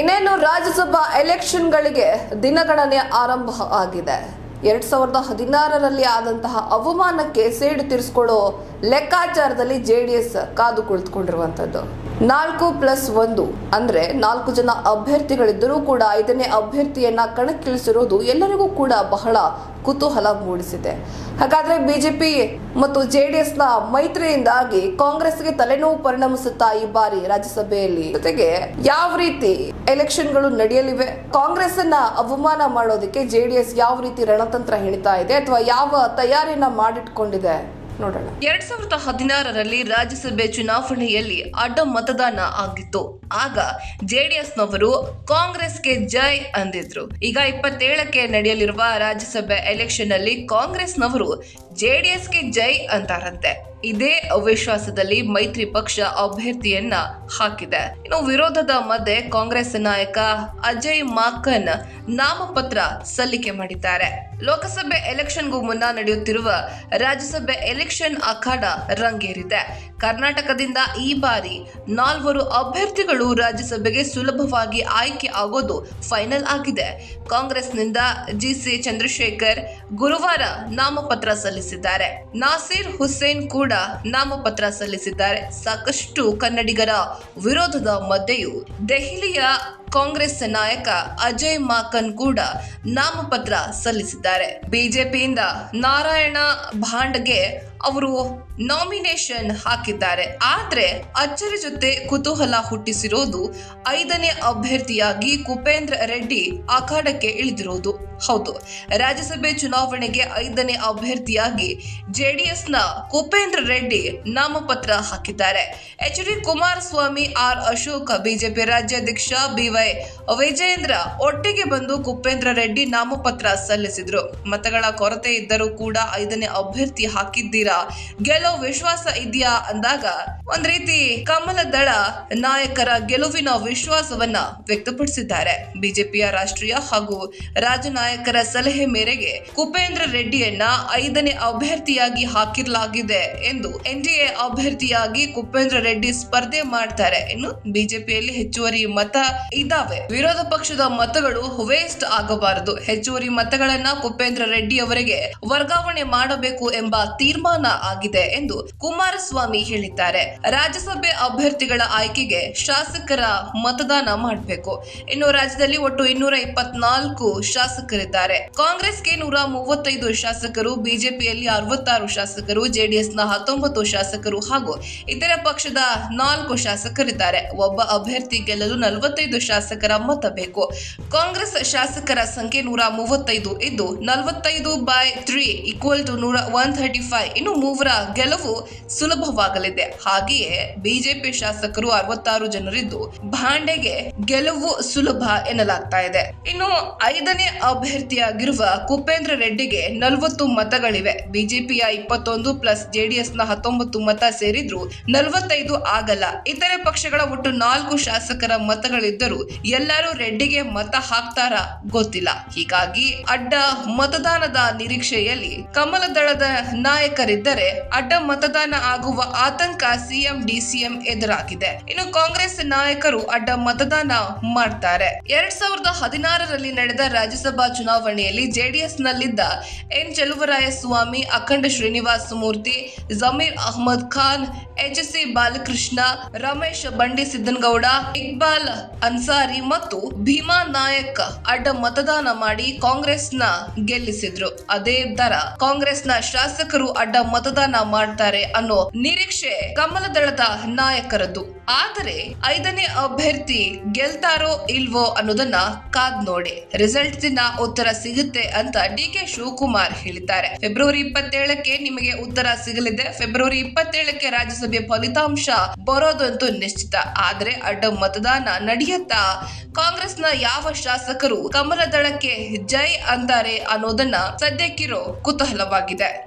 ಇನ್ನೇನು ರಾಜ್ಯಸಭಾ ಎಲೆಕ್ಷನ್ಗಳಿಗೆ ದಿನಗಣನೆ ಆರಂಭ ಆಗಿದೆ. ಎರಡ್ ಸಾವಿರದ ಹದಿನಾರರಲ್ಲಿ ಆದಂತಹ ಅವಮಾನಕ್ಕೆ ಸೇಡು ತೀರಿಸಿಕೊಳ್ಳೋ ಲೆಕ್ಕಾಚಾರದಲ್ಲಿ ಜೆಡಿಎಸ್ ಕಾದು ಕುಳಿತುಕೊಂಡಿರುವಂತದ್ದು ನಾಲ್ಕು ಪ್ಲಸ್ ಒಂದು ಅಂದ್ರೆ ನಾಲ್ಕು ಜನ ಅಭ್ಯರ್ಥಿಗಳಿದ್ದರೂ ಕೂಡ ಐದನೇ ಅಭ್ಯರ್ಥಿಯನ್ನ ಕಣಕ್ಕಿಳಿಸಿರುವುದು ಎಲ್ಲರಿಗೂ ಕೂಡ ಬಹಳ ಕುತೂಹಲ ಮೂಡಿಸಿದೆ. ಹಾಗಾದ್ರೆ ಬಿಜೆಪಿ ಮತ್ತು ಜೆಡಿಎಸ್ನ ಮೈತ್ರಿಯಿಂದಾಗಿ ಕಾಂಗ್ರೆಸ್ಗೆ ತಲೆನೋವು ಪರಿಣಮಿಸುತ್ತಾ ಈ ಬಾರಿ ರಾಜ್ಯಸಭೆಯಲ್ಲಿ? ಜೊತೆಗೆ ಯಾವ ರೀತಿ ಎಲೆಕ್ಷನ್ಗಳು ನಡೆಯಲಿವೆ? ಕಾಂಗ್ರೆಸ್ ಅನ್ನ ಅವಮಾನ ಮಾಡೋದಕ್ಕೆ ಜೆಡಿಎಸ್ ಯಾವ ರೀತಿ ರಣತಂತ್ರ ಹೆಣಿತಾ ಇದೆ ಅಥವಾ ಯಾವ ತಯಾರಿಯನ್ನ ಮಾಡಿಟ್ಕೊಂಡಿದೆ? ನೋಡೋಣ. ಎರಡ್ ಸಾವಿರದ ಹದಿನಾರರಲ್ಲಿ ರಾಜ್ಯಸಭೆ ಚುನಾವಣೆಯಲ್ಲಿ ಅಡ್ಡ ಮತದಾನ ಆಗಿತ್ತು. ಆಗ ಜೆಡಿಎಸ್ನವರು ಕಾಂಗ್ರೆಸ್ಗೆ ಜೈ ಅಂದಿದ್ರು. ಈಗ ಇಪ್ಪತ್ತೇಳಕ್ಕೆ ನಡೆಯಲಿರುವ ರಾಜ್ಯಸಭೆ ಎಲೆಕ್ಷನ್ ಅಲ್ಲಿ ಕಾಂಗ್ರೆಸ್ನವರು ಜೆಡಿಎಸ್ಗೆ ಜೈ ಅಂತಾರಂತೆ. ಇದೇ ಅವಿಶ್ವಾಸದಲ್ಲಿ ಮೈತ್ರಿ ಪಕ್ಷ ಅಭ್ಯರ್ಥಿಯನ್ನ ಹಾಕಿದೆ. ಇನ್ನು ವಿರೋಧದ ಮಧ್ಯೆ ಕಾಂಗ್ರೆಸ್ ನಾಯಕ ಅಜಯ್ ಮಾಕನ್ ನಾಮಪತ್ರ ಸಲ್ಲಿಕೆ ಮಾಡಿದ್ದಾರೆ. ಲೋಕಸಭೆ ಎಲೆಕ್ಷನ್ಗೂ ಮುನ್ನ ನಡೆಯುತ್ತಿರುವ ರಾಜ್ಯಸಭೆ ಎಲೆಕ್ಷನ್ ಅಖಾಡ ರಂಗೇರಿದೆ. ಕರ್ನಾಟಕದಿಂದ ಈ ಬಾರಿ ನಾಲ್ವರು ಅಭ್ಯರ್ಥಿಗಳು ರಾಜ್ಯಸಭೆಗೆ ಸುಲಭವಾಗಿ ಆಯ್ಕೆ ಆಗೋದು ಫೈನಲ್ ಆಗಿದೆ. ಕಾಂಗ್ರೆಸ್ನಿಂದ ಜಿಸಿ ಚಂದ್ರಶೇಖರ್ ಗುರುವಾರ ನಾಮಪತ್ರ ಸಲ್ಲಿಸಿದ್ದಾರೆ. ನಾಸೀರ್ ಹುಸೇನ್ ಕೂಡ ನಾಮಪತ್ರ ಸಲ್ಲಿಸಿದ್ದಾರೆ. ಸಾಕಷ್ಟು ಕನ್ನಡಿಗರ ವಿರೋಧದ ಮಧ್ಯೆಯೂ ದೆಹಲಿಯ ಕಾಂಗ್ರೆಸ್ ನಾಯಕ ಅಜಯ್ ಮಾಕನ್ ಕೂಡ ನಾಮಪತ್ರ ಸಲ್ಲಿಸಿದ್ದಾರೆ. ಬಿಜೆಪಿಯಿಂದ ನಾರಾಯಣ ಭಾಂಡ್ಗೆ ಅವರು ನಾಮಿನೇಷನ್ ಹಾಕಿದ್ದಾರೆ. ಆದ್ರೆ ಅಚ್ಚರಿ ಜೊತೆ ಕುತೂಹಲ ಹುಟ್ಟಿಸಿರೋದು ಐದನೇ ಅಭ್ಯರ್ಥಿಯಾಗಿ ಕುಪೇಂದ್ರ ರೆಡ್ಡಿ ಅಖಾಡಕ್ಕೆ ಇಳಿದಿರುವುದು ಹೌದು, ರಾಜ್ಯಸಭೆ ಚುನಾವಣೆಗೆ ಐದನೇ ಅಭ್ಯರ್ಥಿಯಾಗಿ ಜೆಡಿಎಸ್ನ ಕುಪೇಂದ್ರ ರೆಡ್ಡಿ ನಾಮಪತ್ರ ಹಾಕಿದ್ದಾರೆ. H D Kumaraswamy R Ashok, BJP ರಾಜ್ಯಾಧ್ಯಕ್ಷ ಬಿವೈ ವಿಜಯೇಂದ್ರ ಒಟ್ಟಿಗೆ ಬಂದು ಕುಪೇಂದ್ರ ರೆಡ್ಡಿ ನಾಮಪತ್ರ ಸಲ್ಲಿಸಿದ್ರು. ಮತಗಳ ಕೊರತೆ ಇದ್ದರೂ ಕೂಡ ಐದನೇ ಅಭ್ಯರ್ಥಿ ಹಾಕಿದ್ದೀರಾ? ಗೆಲ್ಲೋ ವಿಶ್ವಾಸ ಇದೆಯಾ ಅಂದಾಗ ಒಂದ್ ರೀತಿ ಕಮಲ ದಳ ನಾಯಕರ ಗೆಲುವಿನ ವಿಶ್ವಾಸವನ್ನ ವ್ಯಕ್ತಪಡಿಸಿದ್ದಾರೆ. ಬಿಜೆಪಿಯ ರಾಷ್ಟ್ರೀಯ ಹಾಗೂ ರಾಜ್ಯ ನಾಯಕರ ಸಲಹೆ ಮೇರೆಗೆ ಕುಪೇಂದ್ರ ರೆಡ್ಡಿಯನ್ನ ಐದನೇ ಅಭ್ಯರ್ಥಿಯಾಗಿ ಹಾಕಿರಲಾಗಿದೆ ಎಂದು ಎನ್ಡಿಎ ಅಭ್ಯರ್ಥಿಯಾಗಿ ಕುಪೇಂದ್ರ ರೆಡ್ಡಿ ಸ್ಪರ್ಧೆ ಮಾಡ್ತಾರೆ. ಇನ್ನು ಬಿಜೆಪಿಯಲ್ಲಿ ಹೆಚ್ಚುವರಿ ಮತ ಇದಾವೆ. ವಿರೋಧ ಪಕ್ಷದ ಮತಗಳು ವೇಸ್ಟ್ ಆಗಬಾರದು. ಹೆಚ್ಚುವರಿ ಮತಗಳನ್ನ ಕುಪೇಂದ್ರ ರೆಡ್ಡಿ ಅವರಿಗೆ ವರ್ಗಾವಣೆ ಮಾಡಬೇಕು ಎಂಬ ತೀರ್ಮಾನ ಆಗಿದೆ ಎಂದು ಕುಮಾರಸ್ವಾಮಿ ಹೇಳಿದ್ದಾರೆ. ರಾಜ್ಯಸಭೆ ಅಭ್ಯರ್ಥಿಗಳ ಆಯ್ಕೆಗೆ ಶಾಸಕರ ಮತದಾನ ಮಾಡಬೇಕು. ಇನ್ನು ರಾಜ್ಯದಲ್ಲಿ ಒಟ್ಟು ಇನ್ನೂರ ಇಪ್ಪತ್ನಾಲ್ಕು ಶಾಸಕರಿದ್ದಾರೆ. ಕಾಂಗ್ರೆಸ್ಗೆ ನೂರ ಮೂವತ್ತೈದು ಶಾಸಕರು, ಬಿಜೆಪಿಯಲ್ಲಿ ಅರವತ್ತಾರು ಶಾಸಕರು, ಜೆಡಿಎಸ್ನ ಹತ್ತೊಂಬತ್ತು ಶಾಸಕರು ಹಾಗೂ ಇತರ ಪಕ್ಷದ ನಾಲ್ಕು ಶಾಸಕರಿದ್ದಾರೆ. ಒಬ್ಬ ಅಭ್ಯರ್ಥಿ ಗೆಲ್ಲಲು ನಲವತ್ತೈದು ಶಾಸಕರ ಮತ ಬೇಕು. ಕಾಂಗ್ರೆಸ್ ಶಾಸಕರ ಸಂಖ್ಯೆ ನೂರ ಮೂವತ್ತೈದು ಇದ್ದು ನಲವತ್ತೈದು ಬೈ ತ್ರೀ ಈಕ್ವಲ್ ಟು ನೂರ ಒನ್ ಥರ್ಟಿ ಫೈವ್ ಇನ್ನು ಮೂವರ ಗೆಲುವು ಸುಲಭವಾಗಲಿದೆ. ಹಾಗೆಯೇ ಬಿಜೆಪಿ ಶಾಸಕರು ಅರವತ್ತಾರು ಜನರಿದ್ದು ಭಾಂಡೆಗೆ ಗೆಲುವು ಸುಲಭ ಎನ್ನಲಾಗ್ತಾ ಇದೆ. ಇನ್ನು ಐದನೇ ಅಭ್ಯರ್ಥಿಯಾಗಿರುವ ಕುಪೇಂದ್ರ ರೆಡ್ಡಿಗೆ ನಲವತ್ತು ಮತಗಳಿವೆ. ಬಿಜೆಪಿಯ ಇಪ್ಪತ್ತೊಂದು ಪ್ಲಸ್ ಜೆಡಿಎಸ್ನ ಹತ್ತೊಂಬತ್ತು ಮತ ಸೇರಿದ್ರು ನಲವತ್ತೈದು ಆಗಲ್ಲ. ಇತರೆ ಪಕ್ಷಗಳ ಒಟ್ಟು ನಾಲ್ಕು ಶಾಸಕರ ಮತಗಳಿದ್ದರೂ ಎಲ್ಲರೂ ರೆಡ್ಡಿಗೆ ಮತ ಹಾಕ್ತಾರ ಗೊತ್ತಿಲ್ಲ. ಹೀಗಾಗಿ ಅಡ್ಡ ಮತದಾನದ ನಿರೀಕ್ಷೆಯಲ್ಲಿ ಕಮಲ ದಳದ ನಾಯಕರಿದ್ದರೆ ಅಡ್ಡ ಮತದಾನ ಆಗುವ ಆತಂಕ ಸಿಎಂ, ಡಿಸಿಎಂ ಎದುರಾಗಿದೆ. ಇನ್ನು ಕಾಂಗ್ರೆಸ್ ನಾಯಕರು ಅಡ್ಡ ಮತದಾನ ಮಾಡ್ತಾರೆ. ಎರಡ್ ಸಾವಿರದ ಹದಿನಾರರಲ್ಲಿ ನಡೆದ ರಾಜ್ಯಸಭಾ ಚುನಾವಣೆಯಲ್ಲಿ JDS ನಲ್ಲಿದ್ದ N. Swamy Akhanda Srinivasa Murthy, Zameer Ahmed Khan H C Balakrishna, Ramesh Bandi Siddanagowda, Iqbal Ansari ಮತ್ತು ಭೀಮಾ ನಾಯಕ್ ಅಡ್ಡ ಮತದಾನ ಮಾಡಿ ಕಾಂಗ್ರೆಸ್ನ ಗೆಲ್ಲಿಸಿದ್ರು. ಅದೇ ತರ ನ ಶಾಸಕರು ಅಡ್ಡ ಮತದಾನ ಮಾಡ್ತಾರೆ ಅನ್ನೋ ನಿರೀಕ್ಷೆ ಕಮಲ ದಳದ ನಾಯಕರದ್ದು. ಆದರೆ ಐದನೇ ಅಭ್ಯರ್ಥಿ ಗೆಲ್ತಾರೋ ಇಲ್ವೋ ಅನ್ನೋದನ್ನ ಕಾದ್ ನೋಡಿ. ರಿಸಲ್ಟ್ ದಿನ ಉತ್ತರ ಸಿಗುತ್ತೆ ಅಂತ ಡಿ ಕೆ ಶಿವಕುಮಾರ್ ಹೇಳಿದ್ದಾರೆ. ಫೆಬ್ರವರಿ ಇಪ್ಪತ್ತೇಳಕ್ಕೆ ನಿಮಗೆ ಉತ್ತರ ಸಿಗಲಿದೆ. ಫೆಬ್ರವರಿ ಇಪ್ಪತ್ತೇಳಕ್ಕೆ ರಾಜ್ಯಸಭೆ ಫಲಿತಾಂಶ ಬರೋದಂತೂ ನಿಶ್ಚಿತ. ಆದ್ರೆ ಅಡ್ಡ ಮತದಾನ ನಡೆಯುತ್ತಾ ಕಾಂಗ್ರೆಸ್ನ ಯಾವ ಶಾಸಕರು ಕಮಲ ದಳಕ್ಕೆ ಜೈ ಅಂತಾರೆ ಅನ್ನೋದನ್ನ ಸದ್ಯಕ್ಕಿರೋ ಕುತೂಹಲವಾಗಿದೆ.